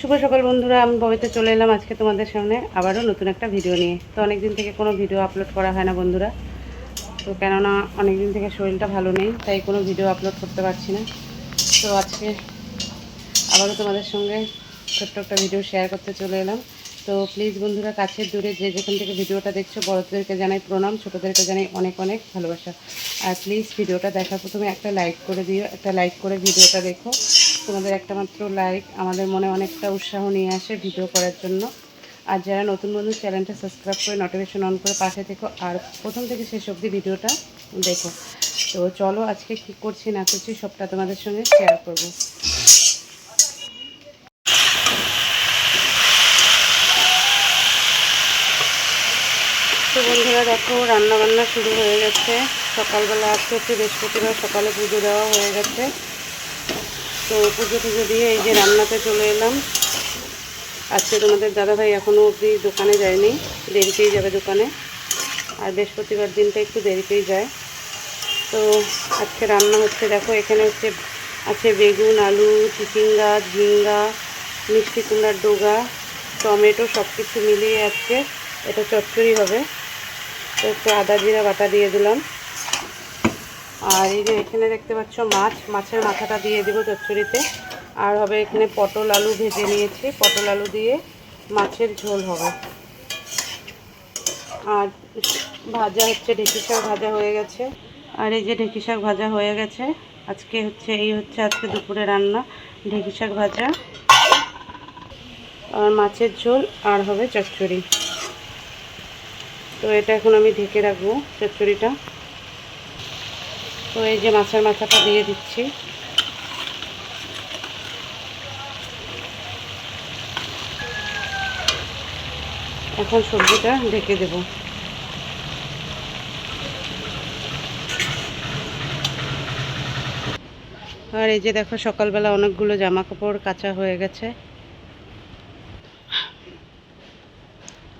শুভ সকাল বন্ধুরা, আমি ববিতে চলে এলাম আজকে তোমাদের সামনে আবারও নতুন একটা ভিডিও নিয়ে। তো অনেক দিন থেকে কোনো ভিডিও আপলোড করা হয় না বন্ধুরা। তো কেননা অনেক দিন থেকে শরীরটা ভালো নেই, তাই কোনো ভিডিও আপলোড করতে পারছি না। তো আজকে আবারও তোমাদের সঙ্গে ছোট্ট একটা ভিডিও শেয়ার করতে চলে এলাম। তো প্লিজ বন্ধুরা, কাছের দূরে যে যেখান থেকে ভিডিওটা দেখছ, বড়দেরকে জানাই প্রণাম, ছোটোদেরকে জানাই অনেক অনেক ভালোবাসা। আর প্লিজ ভিডিওটা দেখার প্রথমে একটা লাইক করে দিও, একটা লাইক করে ভিডিওটা দেখো। তোমাদের একটা মাত্র লাইক আমাদের মনে অনেকটা উৎসাহ নিয়ে আসে ভিডিও করার জন্য। আর যারা নতুন বন্ধু চ্যানেলটা সাবস্ক্রাইব করে নোটিফিকেশন অন করে পাশে থেকো। আর প্রথম থেকে শেষ অবধি ভিডিওটা দেখো। তো চলো আজকে কী করছি, না করছি, সবটা তোমাদের সঙ্গে শেয়ার করব। তো বন্ধুরা, দেখো, রান্নাবান্না শুরু হয়ে গেছে। সকালবেলা আজকে হচ্ছে বৃহস্পতিবার, সকালে পুজো দেওয়া হয়ে গেছে। তো পুজো টুজো দিয়ে এই যে রান্নাতে চলে এলাম। আজকে তোমাদের দাদাভাই এখনও অবধি দোকানে যায়নি, দেরিতেই যাবে দোকানে। আর বৃহস্পতিবার দিনটা একটু দেরিতেই যায়। তো আজকে রান্না হচ্ছে, দেখো এখানে হচ্ছে, আছে বেগুন, আলু, চিচিঙ্গা, ঝিঙ্গা, মিষ্টি কুমড়ার ডোগা, টমেটো সব কিছু মিলিয়ে আজকে এটা চচ্চড়ি হবে। তো একটু আদা জিরা বাটা দিয়ে দিলাম। আর এই যে এখানে দেখতে পাচ্ছ মাছ, মাছের মাথাটা দিয়ে দেবো চচ্চড়িতে। আর হবে এখানে পটল আলু ভেজে নিয়েছি। পটল আলু দিয়ে মাছের ঝোল হবে। আর ভাজা হচ্ছে ঢেঁকি শাক ভাজা হয়ে গেছে। আর এই যে ঢেঁকি শাক ভাজা হয়ে গেছে। আজকে হচ্ছে, এই হচ্ছে আজকে দুপুরে রান্না, ঢেঁকি শাক ভাজা আর মাছের ঝোল আর হবে চচ্চড়ি। তো এটা এখন আমি ঢেকে রাখব চচ্চড়িটা। তো এই যে মাছের মাথাটা দিয়ে দিচ্ছি। এখন সবজিটা ঢেকে দেব। আর এই যে দেখো, সকালবেলা অনেকগুলো জামা কাপড় কাঁচা হয়ে গেছে।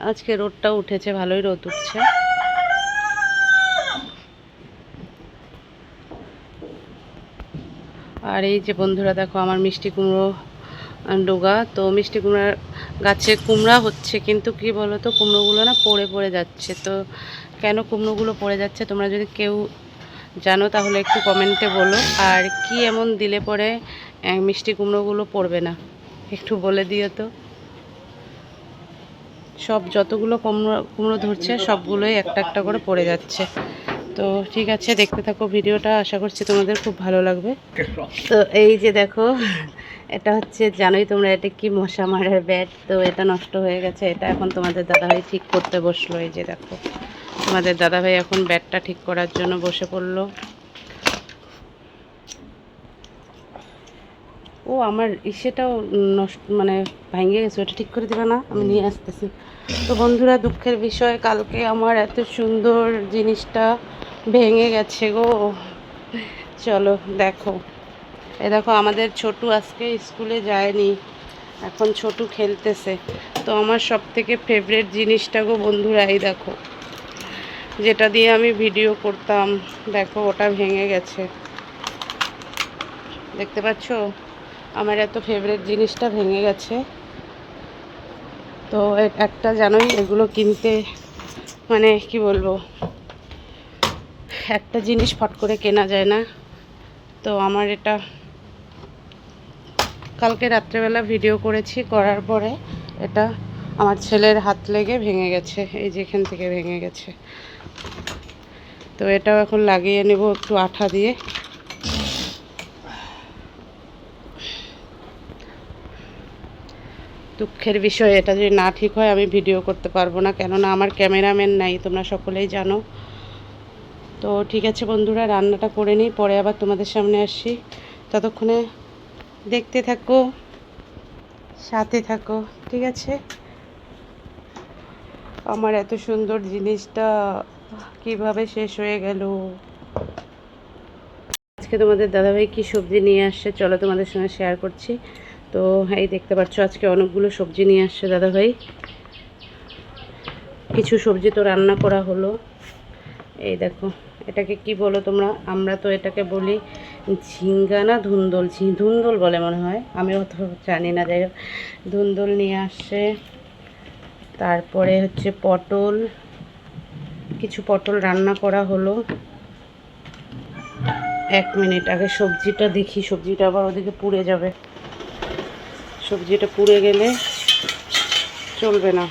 আজকে রোদটা উঠেছে, ভালোই রোদ উঠছে। আর এই যে বন্ধুরা, দেখো আমার মিষ্টি কুমড়ো ডোগা। তো মিষ্টি কুমড়ার গাছে কুমড়া হচ্ছে, কিন্তু কি বলো তো কুমড়োগুলো না পড়ে পড়ে যাচ্ছে। তো কেন কুমড়োগুলো পড়ে যাচ্ছে তোমরা যদি কেউ জানো, তাহলে একটু কমেন্টে বলো। আর কি এমন দিলে পরে মিষ্টি কুমড়োগুলো পড়বে না? একটু বলে দিও তো। সব যতগুলো কুমড়ো কুমড়ো ধরছে, সবগুলোই একটা একটা করে পড়ে যাচ্ছে। তো ঠিক আছে দেখতে থাকো ভিডিওটা আশা করছি তোমাদের খুব ভালো লাগবে। তো এই যে দেখো এটা হচ্ছে জানোই তোমরা এটা কি মশা মারার ব্যাট তো এটা নষ্ট হয়ে গেছে এটা এখন তোমাদের দাদাভাই ঠিক করতে বসল এই যে দেখো। তোমাদের দাদাভাই এখন ব্যাটটা ঠিক করার জন্য বসে পড়ল। ও আমার ইসেটাও নষ্ট মানে ভেঙে গেছে ওটা ঠিক করে দেবে না আমি নিয়ে আসতেছি। তো বন্ধুরা দুঃখের বিষয় কালকে আমার এত সুন্দর জিনিসটা ভেঙে গেছে গো। চলো, দেখো। এ দেখো, আমাদের ছোটু আজকে স্কুলে যায়নি। এখন ছোটু খেলতেছে। তো আমার সব থেকে ফেভারেট জিনিসটা গো বন্ধুরা, এই দেখো। যেটা দিয়ে আমি ভিডিও করতাম। দেখো, ওটা ভেঙে গেছে। দেখতে পাচ্ছো? আমার এত ফেভারিট জিনিসটা ভেঙে গেছে। তো একটা জানোই, এগুলো কিনতে মানে কি বলব? একটা জিনিস ফট করে কেনা যায় না। তো আমার এটা কালকে রাত্রেবেলা ভিডিও করেছি, করার পরে এটা আমার ছেলের হাত লেগে ভেঙে গেছে, এই যে এখান থেকে ভেঙে গেছে। তো এটাও এখন লাগিয়ে নেব একটু আঠা দিয়ে। দুঃখের বিষয় এটা যদি না ঠিক হয়, আমি ভিডিও করতে পারব না। কেননা আমার ক্যামেরাম্যান নাই, তোমরা সকলেই জানো। তো ঠিক আছে বন্ধুরা, রান্নাটা করে নিই, পরে আবার তোমাদের সামনে আসি ততক্ষণে দেখতে থাকো, সাথে থাকো, ঠিক আছে? আমার এত সুন্দর জিনিসটা কীভাবে শেষ হয়ে গেল? আজকে তোমাদের দাদাভাই কি সবজি নিয়ে আসছে, চলো তোমাদের সঙ্গে শেয়ার করছি। তো, এই দেখতে পাচ্ছ, আজকে অনেকগুলো সবজি নিয়ে আসছে দাদাভাই। কিছু সবজি তো রান্না করা হলো। এই দেখো এটাকে কি বলো তোমরা? আমরা তো এটাকে বলি ঝিঙ্গা না ধুন্দল ধুন্দল বলে মনে হয়। আমি অত জানি না, যাই ধুন্দল নিয়ে আসছে তারপরে হচ্ছে পটল। কিছু পটল রান্না করা হলো। এক মিনিট আগে সবজিটা দেখি। সবজিটা আবার ওদিকে পুড়ে যাবে। সবজিটা পুড়ে গেলে চলবে না।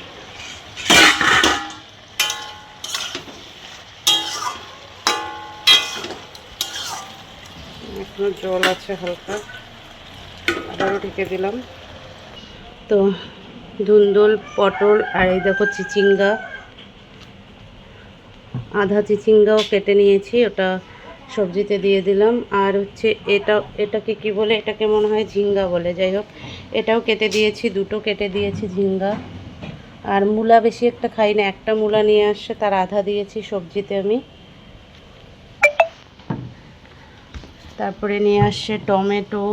এখনও জল আছে হালকা। আবারও ঢেকে দিলাম। তো ধুন্দল, পটল আর এই দেখো চিচিঙ্গা। আধা চিচিঙ্গাও কেটে নিয়েছি, ওটা সবজিতে দিয়ে দিলাম। আর হচ্ছে এটা, এটাকে কি বলে, এটাকে মনে হয় ঝিঙ্গা বলে, যাই হোক। এটাও কেটে দিয়েছি, দুটো কেটে দিয়েছি ঝিঙ্গা। আর মূলা বেশি একটা খাই না, একটা মূলা নিয়ে আসছে তার আধা দিয়েছি সবজিতে আমি। তারপরে নিয়ে আসছে টমেটো।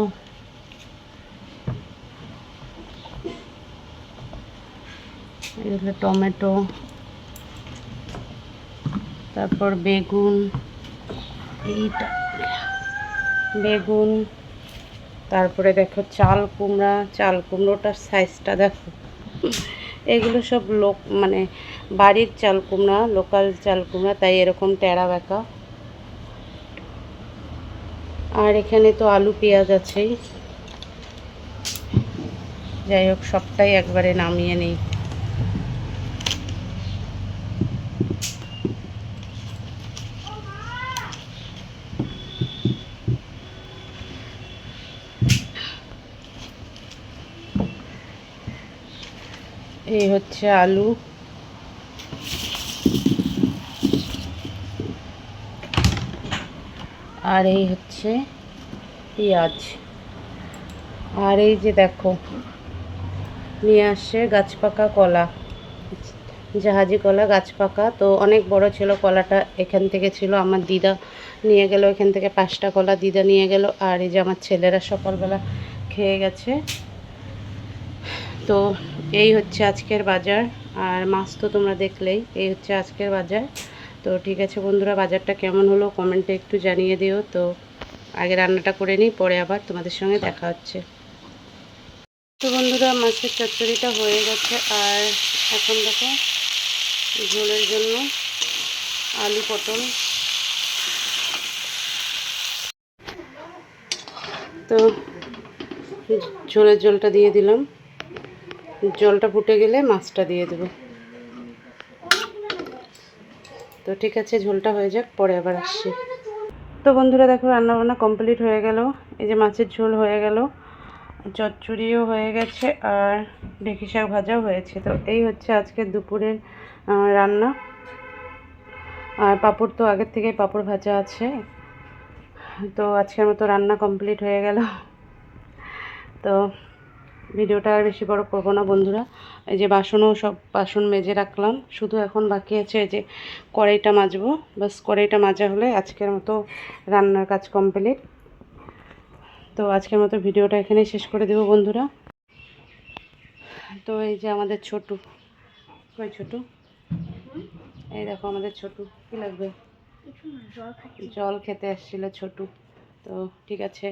এগুলো টমেটো। তারপর বেগুন। এইটা। বেগুন। তারপরে দেখো চাল কুমড়া। চাল কুমড়োটার সাইজটা দেখো। এগুলো সব লোক মানে বাড়ির চাল কুমড়া লোকাল চাল কুমড়া, তাই এরকম টেরা বেঁকা আর এখানে তো আলু, পেঁয়াজ আছেই। যাই হোক, সবটাই একবারে নামিয়ে নেই। এই হচ্ছে আলু। আর এই হচ্ছে পেঁয়াজ আর এই যে দেখো, নিয়ে আসছে গাছপাকা কলা। জাহাজি কলা, গাছপাকা। তো অনেক বড় ছিল কলাটা, এখান থেকে ছিল আমার দিদা নিয়ে গেল, এখান থেকে পাঁচটা কলা দিদা নিয়ে গেল। আর এই যে আমার ছেলেরা সকালবেলা খেয়ে গেছে। তো এই হচ্ছে আজকের বাজার। আর মাছ তো তোমরা দেখলেই, এই হচ্ছে আজকের বাজার। তো ঠিক আছে বন্ধুরা, বাজারটা কেমন হলো কমেন্টে একটু জানিয়ে দিও। তো আগে রান্নাটা করে নিই, পরে আবার তোমাদের সঙ্গে দেখা হচ্ছে। তো বন্ধুরা, মাছের চচ্চড়িটা হয়ে গেছে, আর এখন দেখো ঝোলের জন্য আলু পটল। তো ঝোলের জলটা দিয়ে দিলাম। জলটা ফুটে গেলে মাছটা দিয়ে দেবো। তো ঠিক আছে, ঝোলটা হয়ে যাক, পরে আবার আসছি। তো বন্ধুরা, দেখো, রান্নাবান্না কমপ্লিট হয়ে গেল। এই যে মাছের ঝোল হয়ে গেল, চচ্চড়িও হয়ে গেছে আর ঢেঁকি শাক ভাজাও হয়েছে। তো এই হচ্ছে আজকে দুপুরের রান্না। আর পাঁপড় তো আগের থেকেই পাঁপড় ভাজা আছে। তো আজকের মতো রান্না কমপ্লিট হয়ে গেল। তো ভিডিওটা আর বেশি বড় করব না বন্ধুরা। এই যে বাসনও সব বাসন মেজে রাখলাম। শুধু এখন বাকি আছে এই যে কড়াইটা মাজবো। বাস কড়াইটা মাজা হলে আজকের মতো রান্নার কাজ কমপ্লিট। তো আজকের মতো ভিডিওটা এখানেই শেষ করে দেবো বন্ধুরা। তো এই যে আমাদের ছোটু। কই ছোটু? এই দেখো আমাদের ছোটু। কি লাগবে? জল খেতে আসছিল ছোটু। তো ঠিক আছে।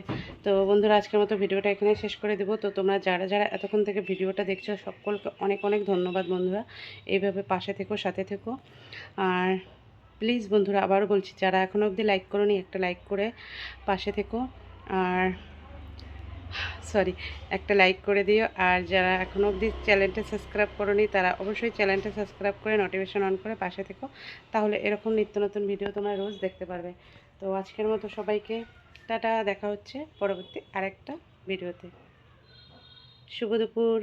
তো বন্ধুরা, আজকের মতো ভিডিওটা এখানে শেষ করে দেবো। তো তোমরা যারা যারা এতক্ষণ থেকে ভিডিওটা দেখছ, সকলকে অনেক অনেক ধন্যবাদ বন্ধুরা। এইভাবে পাশে থেকো, সাথে থেকো। আর প্লিজ বন্ধুরা, আবারও বলছি, যারা এখনও অবধি লাইক করোনি, একটা লাইক করে পাশে থেকো। আর সরি একটা লাইক করে দিও। আর যারা এখনও অবধি চ্যানেলটা সাবস্ক্রাইব করোনি, তারা অবশ্যই চ্যানেলটা সাবস্ক্রাইব করে নোটিফিকেশন অন করে পাশে থেকো। তাহলে এরকম নিত্য নতুন ভিডিও তোমরা রোজ দেখতে পারবে। তো আজকের মতো সবাইকে টাটা দেখা হচ্ছে পরবর্তী আরেকটা ভিডিওতে। শুভ দুপুর।